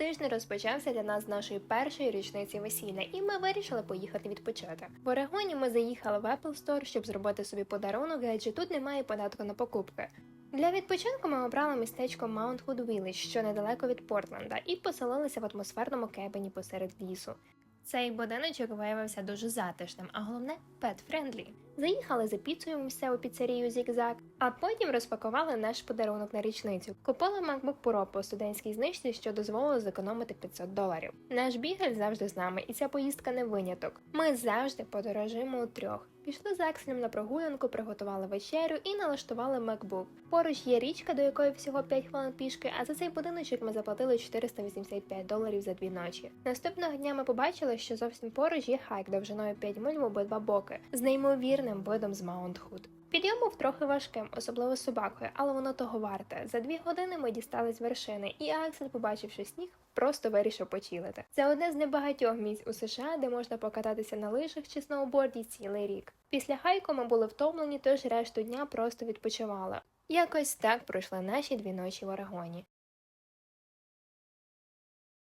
тиждень розпочався для нас з нашої першої річниці весілля, і ми вирішили поїхати відпочити. В Орегоні ми заїхали в Apple Store, щоб зробити собі подарунок, адже тут немає податку на покупки. Для відпочинку ми обрали містечко Mount Hood Village, що недалеко від Портленда, і поселилися в атмосферному кебені посеред лісу. Цей будиночок виявився дуже затишним, а головне пет-френдлі. Заїхали за піцею в місцеву піцерію Зігзаг, а потім розпакували наш подарунок на річницю. Купили MacBook Pro по студентській знижці, що дозволило зекономити 500 доларів. Наш бігель завжди з нами, і ця поїздка не виняток. Ми завжди подорожуємо у трьох. Пішли з Акселем на прогулянку, приготували вечерю і налаштували MacBook. Поруч є річка, до якої всього 5 хвилин пішки, а за цей будиночок ми заплатили 485 доларів за дві ночі. Наступного дня ми побачили, що зовсім поруч є хайк довжиною 5 миль в обидва боки з неймовірним видом з Маунт Худ. Підйом був трохи важким, особливо з собакою, але воно того варте. За дві години ми дістались вершини, і Аксель, побачивши сніг, просто вирішив почилити. Це одне з небагатьох місць у США, де можна покататися на лижах чи сноуборді цілий рік. Після хайку ми були втомлені, тож решту дня просто відпочивали. Якось так пройшли наші дві ночі в Орегоні.